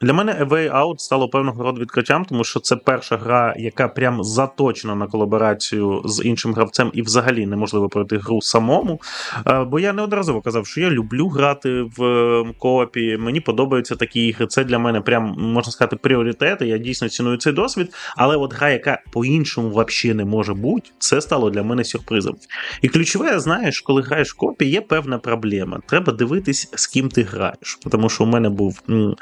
Для мене A Way Out стало певного роду відкриттям, тому що це перша гра, яка прям заточена на колаборацію з іншим гравцем, і взагалі неможливо пройти гру самому. Е, Бо я неодноразово казав, що я люблю грати в е, коопі. Мені подобаються такі ігри. Це для мене прям можна сказати пріоритет. і Я дійсно ціную цей досвід. Але от гра, яка по-іншому взагалі не може бути, це стало для мене сюрпризом. І ключове, знаєш, коли граєш в копі, є певна проблема. Треба дивитись, з ким ти граєш. Тому що у мене був м,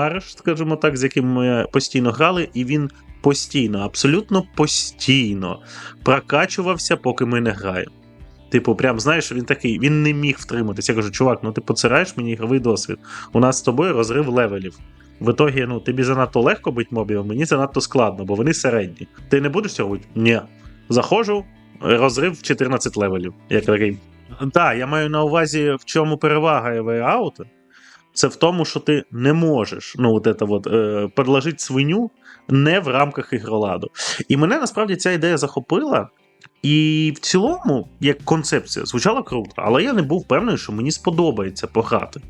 товариш, скажімо так, з яким ми постійно грали, і він постійно, абсолютно постійно прокачувався, поки ми не граємо. Типу, прям знаєш, він такий, він не міг втриматися. Я кажу, чувак, ну ти поцираєш мені ігровий досвід. У нас з тобою розрив левелів. В ітогі, ну, тобі занадто легко бути мобів, мені занадто складно, бо вони середні. Ти не будеш цього робити? Ні. Заходжу, розрив в 14 левелів. Я такий. Так, я маю на увазі, в чому перевага Way Out. Це в тому, що ти не можеш ну, от это от, е, подложити свиню не в рамках ігроладу. І мене насправді ця ідея захопила. І в цілому, як концепція, звучала круто, але я не був впевнений, що мені сподобається пограти.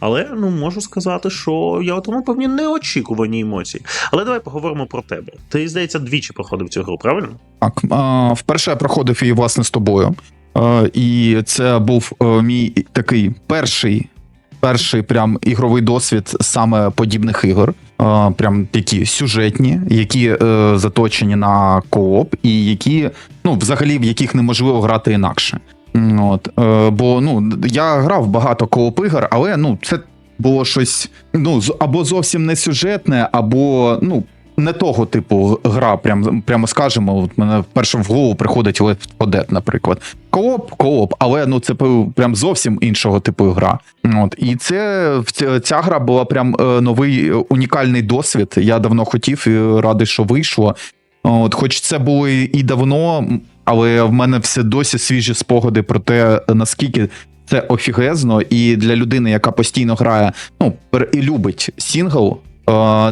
Але ну можу сказати, що я отримав певні неочікувані емоції. Але давай поговоримо про тебе. Ти, здається, двічі проходив цю гру, правильно? Так, а, вперше я проходив її власне з тобою. Е, І це був е, мій такий перший, перший прям ігровий досвід саме подібних ігор. Е, Прям такі сюжетні, які е, заточені на кооп, і які, ну, взагалі, в яких неможливо грати інакше. От, е, бо ну, я грав багато кооп ігор, але ну, це було щось ну, або зовсім не сюжетне, або ну, не того типу гра, прям, прямо скажемо. От мене вперше в голову приходить Left 4 Dead, наприклад. Кооп, кооп, але ну це прям зовсім іншого типу гра. От і це ця- гра була прям е, новий е, унікальний досвід. Я давно хотів і радий, що вийшло. От, хоч це було і давно, але в мене все досі свіжі спогади про те, наскільки це офігезно, і для людини, яка постійно грає, ну і любить сінгл,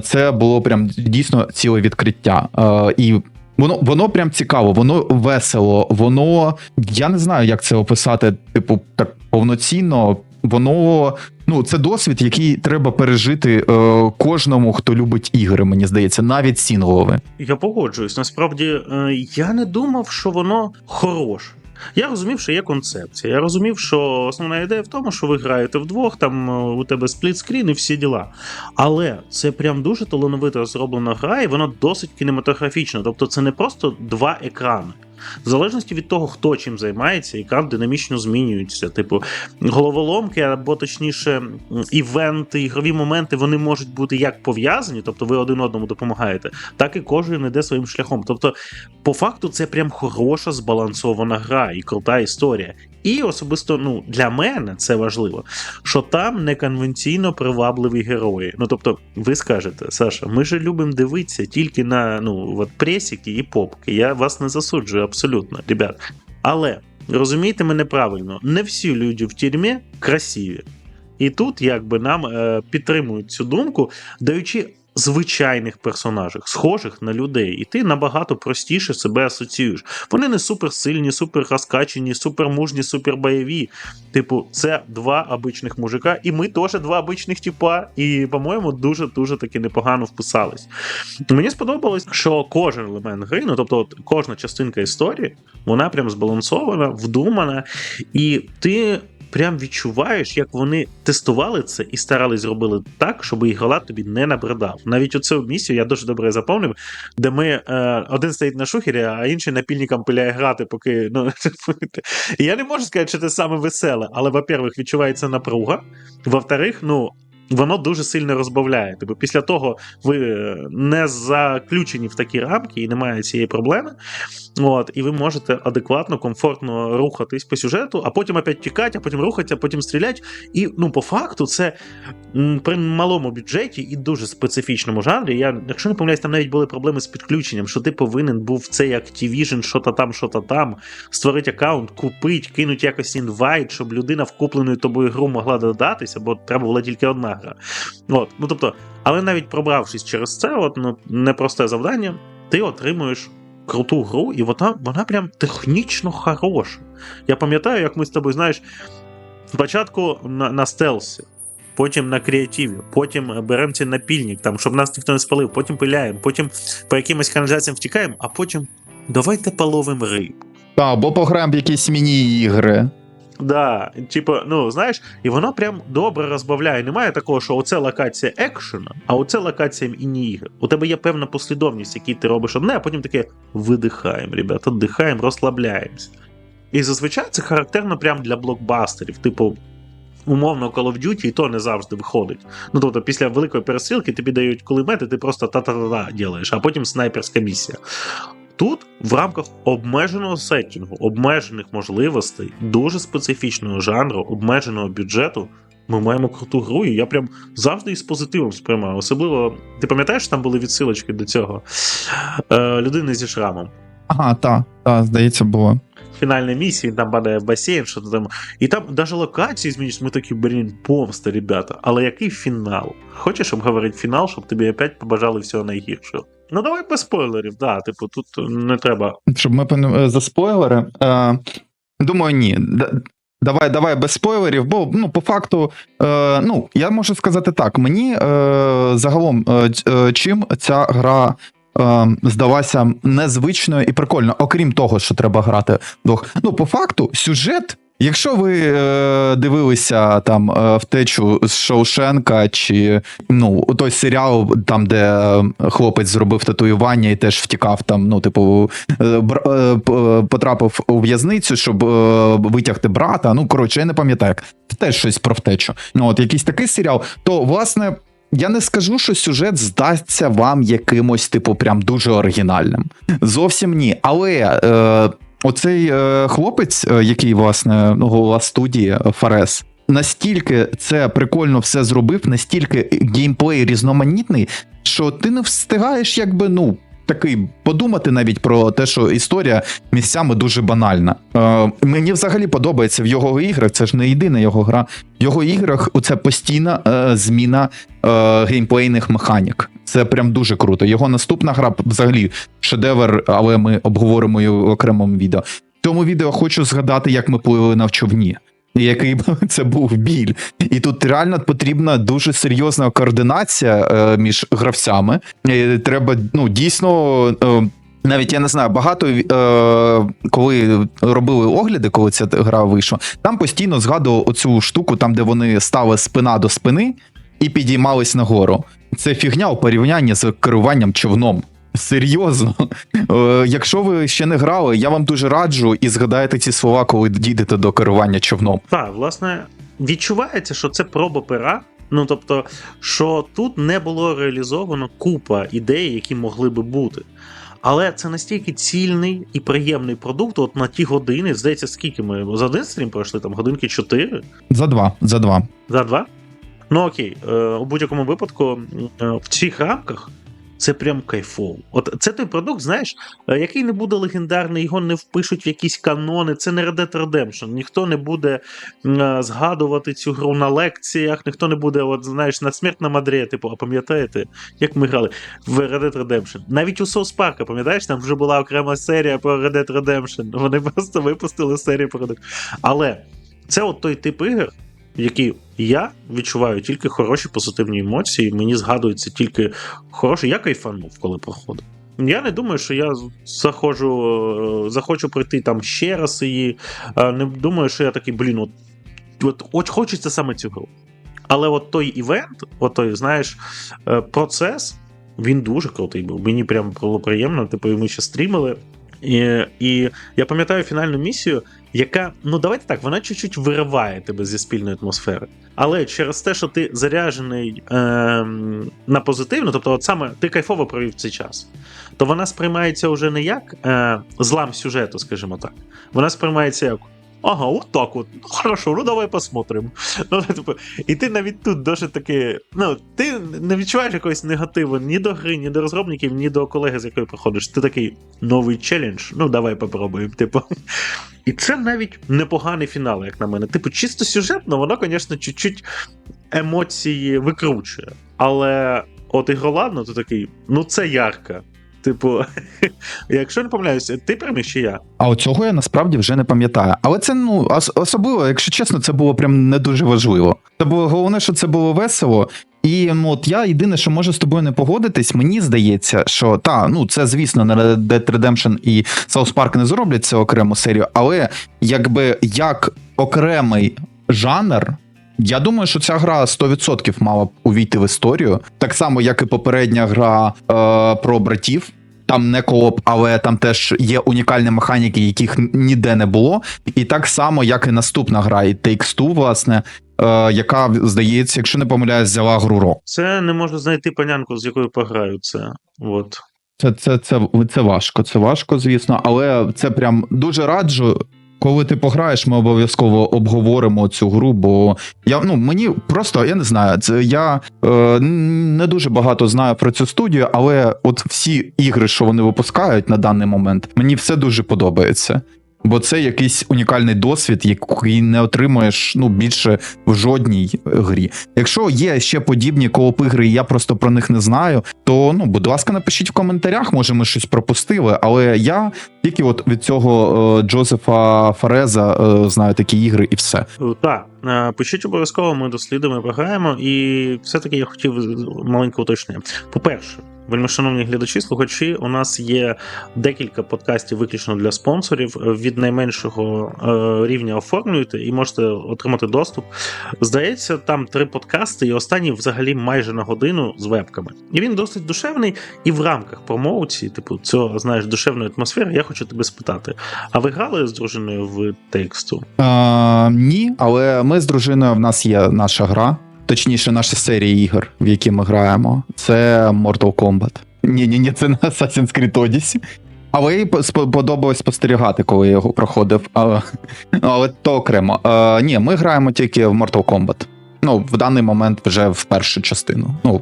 це було прям дійсно ціле відкриття. Е, І воно воно прям цікаво, воно весело, воно я не знаю, як це описати, типу, так повноцінно. Воно ну це досвід, який треба пережити е, кожному, хто любить ігри. Мені здається, навіть сінглове. Я погоджуюсь. Насправді, е, я не думав, що воно хороше. Я розумів, що є концепція. Я розумів, що основна ідея в тому, що ви граєте вдвох, там е, у тебе сплітскрін і всі діла. Але це прям дуже талановито зроблена гра, і вона досить кінематографічна. Тобто це не просто два екрани. В залежності від того, хто чим займається, і екран динамічно змінюється. Типу, головоломки, або точніше, івенти, ігрові моменти, вони можуть бути як пов'язані, тобто ви один одному допомагаєте, так і кожен йде своїм шляхом. Тобто, по факту, це прям хороша збалансована гра і крута історія. І особисто ну, для мене це важливо, що там неконвенційно привабливі герої. Ну тобто, ви скажете, Саша, ми же любимо дивитися тільки на ну, от пресіки і попки. Я вас не засуджую абсолютно, ребят. Але розумійте мене правильно, не всі люди в тюрмі красиві. І тут якби нам е, підтримують цю думку, даючи звичайних персонажів, схожих на людей, і ти набагато простіше себе асоціюєш. Вони не суперсильні, супер розкачені, супермужні, супербойові. Типу, це два обичних мужика, і ми теж два обичних типа, і, по-моєму, дуже-дуже таки непогано вписались. Мені сподобалось, що кожен елемент гри, ну тобто, от, кожна частинка історії, вона прям збалансована, вдумана, і ти. Прям відчуваєш, як вони тестували це і старались зробили так, щоб ігролад тобі не набридав. Навіть оцю місію я дуже добре запомнив, де ми е, один стоїть на шухері, а інший напільником пиляє грати, поки ну я не можу сказати, що це саме веселе, але, во-первых, відчувається напруга. Во-вторых, ну. Воно дуже сильно розбавляє. Тобто після того ви е, не заключені в такі рамки і немає цієї проблеми. От, і ви можете адекватно, комфортно рухатись по сюжету, а потім опять тікати, а потім рухатися, а потім стріляти. І ну, по факту, це при малому бюджеті і дуже специфічному жанрі. Я, якщо не помиляюсь, там навіть були проблеми з підключенням, що ти повинен був цей Activision, що-то там, що-то там, створити аккаунт, купити, кинути якось інвайт, щоб людина в куплену тобою гру могла додатися, бо треба була тільки одна гра. От, ну тобто, але навіть пробравшись через це, от, ну, непросте завдання, ти отримуєш круту гру, і вона, вона прям технічно хороша. Я пам'ятаю, як ми з тобою, знаєш, спочатку на, на стелсі. потім на креативі, потім беремо цей напільник, там, щоб нас ніхто не спалив, потім пиляємо, потім по якимось каналізаціям втікаємо, а потім давайте половимо риб. Та, або пограємо в якісь міні-ігри. Да, типу, ну знаєш, і воно прям добре розбавляє. Немає такого, що оце локація екшена, а оце локація міні-ігр. У тебе є певна послідовність, якій ти робиш одне, а потім таке видихаємо, ребята, дихаємо, розслабляємося. І зазвичай це характерно прям для блокбастерів, типу. Умовно, Call of Duty і то не завжди виходить. Ну тобто, після великої перестрілки тобі дають кулемети, ти просто та-та-та ділаєш, а потім снайперська місія. Тут в рамках обмеженого сеттінгу, обмежених можливостей, дуже специфічного жанру, обмеженого бюджету. Ми маємо круту гру, і я прям завжди із позитивом сприймав. Особливо, ти пам'ятаєш, там були відсилочки до цього е, людини зі шрамом. Ага, та, та, здається, було. Фінальної місії, він там падає в басейн, що там. І там навіть локації змінюються, ми такі, блін, помста, ребята. Але який фінал? Хочеш обговорити фінал, щоб тобі опять побажали всього найгіршого? Ну давай без спойлерів, да, типу, тут не треба. Щоб ми е, за спойлери. Е, думаю, ні. Давай, давай без спойлерів, бо ну, по факту, е, ну, я можу сказати так: мені е, загалом, е, е, чим ця гра е, здалася незвичною і прикольною, окрім того, що треба грати вдвох. Ну, по факту, сюжет. Якщо ви е, дивилися там е, втечу з Шоушенка, чи ну той серіал, там де е, хлопець зробив татуювання і теж втікав там, ну, типу, е, е, е, потрапив у в'язницю, щоб е, витягти брата. Ну, коротше, я не пам'ятаю, як теж щось про втечу. Ну, от якийсь такий серіал, то власне. Я не скажу, що сюжет здасться вам якимось, типу, прям дуже оригінальним. Зовсім ні. Але е, оцей е, хлопець, е, який, власне, ну, голова студії е, Фарес, настільки це прикольно все зробив, настільки геймплей різноманітний, що ти не встигаєш, якби, ну. Такий подумати навіть про те, що історія місцями дуже банальна. Е, мені взагалі подобається в його іграх. Це ж не єдина його гра. В його іграх це постійна е, зміна е, геймплейних механік. Це прям дуже круто. Його наступна гра взагалі шедевр, але ми обговоримо його в окремому відео. В цьому відео хочу згадати, як ми пливли на човні. Який це був біль, і тут реально потрібна дуже серйозна координація е, між гравцями. Треба ну дійсно е, навіть я не знаю, багато е, коли робили огляди, коли ця гра вийшла, там постійно згадував оцю штуку, там де вони стали спина до спини і підіймались нагору. Це фігня у порівнянні з керуванням човном. Серйозно, Е, якщо ви ще не грали, я вам дуже раджу і згадаєте ці слова, коли дійдете до керування човном. Так, власне, відчувається, що це проба пера. Ну тобто, що тут не було реалізовано купа ідей, які могли би бути. Але це настільки цільний і приємний продукт, от на ті години, здається, скільки ми за один стрім пройшли, там годинки 4, За два, за два. за два. Ну окей, е, у будь-якому випадку е, в цих рамках це прям кайфово. От це той продукт, знаєш, е, який не буде легендарний, його не впишуть в якісь канони. Це не Red Dead Redemption. Ніхто не буде е, згадувати цю гру на лекціях, ніхто не буде, от знаєш, на смерть на Мадрі, типу, а пам'ятаєте, як ми грали в Red Dead Redemption? Навіть у South Park, пам'ятаєш, там вже була окрема серія про Red Dead Redemption. Вони просто випустили серію про Red Але це от той тип ігор, які я відчуваю тільки хороші позитивні емоції. Мені згадується тільки хороше. Я кайфанув, коли проходив. Я не думаю, що я заходжу, е, захочу пройти там ще раз її. Е, Не думаю, що я такий, блін, от, от, от хочеться саме цю гру. Але от той івент, от той, знаєш, е, процес, він дуже крутий був. Мені прям було приємно. Типу, ми ще стрімили. І, і я пам'ятаю фінальну місію, яка, ну давайте так, вона чуть-чуть вириває тебе зі спільної атмосфери. Але через те, що ти заряджений е, на позитивно, тобто, от саме ти кайфово провів цей час, то вона сприймається вже не як е, злам сюжету, скажімо так. Вона сприймається як. Ага, от так от. Ну хорошо, ну давай посмотрим. Ну, типу, і ти навіть тут дуже таки. Ну, ти не відчуваєш якогось негативу ні до гри, ні до розробників, ні до колеги, з якою проходиш. Ти такий новий челендж, ну давай попробуємо. Типу. І це навіть непоганий фінал, як на мене. Типу, чисто сюжетно, воно, звісно, чуть-чуть емоції викручує. Але от і ігроладно, то такий, ну це ярко. Типу, якщо не помиляюся, ти переміг чи я? А от цього я насправді вже не пам'ятаю. Але це ну ос- особливо, якщо чесно, це було прям не дуже важливо. Це було головне, що це було весело. І ну, от я єдине, що можу з тобою не погодитись, мені здається, що та, ну це звісно, Red Dead Redemption і South Park не зроблять це окрему серію, але якби як окремий жанр. Я думаю, що ця гра 100% мала б увійти в історію. Так само, як і попередня гра е, про братів. Там не кооп, але там теж є унікальні механіки, яких ніде не було. І так само, як і наступна гра, і Takes Two, власне, е, яка, здається, якщо не помиляюсь, взяла гру рок. Це не можна знайти панянку, з якою пограю це. От. Це, це, це, це важко, це важко, звісно, але це прям дуже раджу. Коли ти пограєш, ми обов'язково обговоримо цю гру, бо я ну мені просто я не знаю. Це я е, не дуже багато знаю про цю студію, але от всі ігри, що вони випускають на даний момент, мені все дуже подобається. Бо це якийсь унікальний досвід, який не отримуєш ну більше в жодній грі. Якщо є ще подібні кооп-ігри, і я просто про них не знаю, то ну, будь ласка, напишіть в коментарях, може ми щось пропустили. Але я тільки от від цього е, Джозефа Фареза е, знаю такі ігри і все. Так, е, пишіть обов'язково, ми дослідимо пограємо. І все-таки я хотів маленьке уточнення. По-перше, вельми шановні глядачі, слухачі, у нас є декілька подкастів виключно для спонсорів. Від найменшого е, рівня оформлюєте і можете отримати доступ. Здається, там три подкасти, і останній взагалі майже на годину з вебками. І він досить душевний, і в рамках промоуції, типу, цього знаєш, душевної атмосфери, я хочу тебе спитати. А ви грали з дружиною в тексту? Е, ні, але ми з дружиною в нас є наша гра, точніше, наша серія ігор, в які ми граємо. Це Mortal Kombat. Ні, ні, це не Assassin's Creed Odyssey. Але їй по- подобалось спостерігати, коли я його проходив. Але, але то окремо. Е, ні, ми граємо тільки в Mortal Kombat. Ну, в даний момент вже в першу частину. Ну,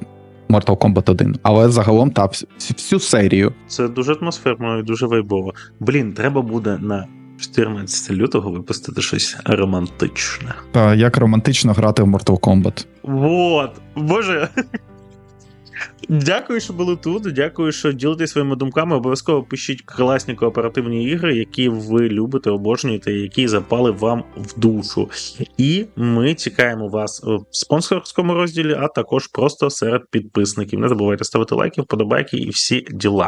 Mortal Kombat 1. Але загалом всю, всю серію. Це дуже атмосферно і дуже вайбово. Блін, треба буде на 14 лютого випустити щось романтичне. Та як романтично грати в Mortal Kombat. Вот, боже. Дякую, що були тут. Дякую, що ділитесь своїми думками. Обов'язково пишіть класні кооперативні ігри, які ви любите, обожнюєте, які запали вам в душу. І ми чекаємо вас в спонсорському розділі, а також просто серед підписників. Не забувайте ставити лайки, вподобайки і всі діла.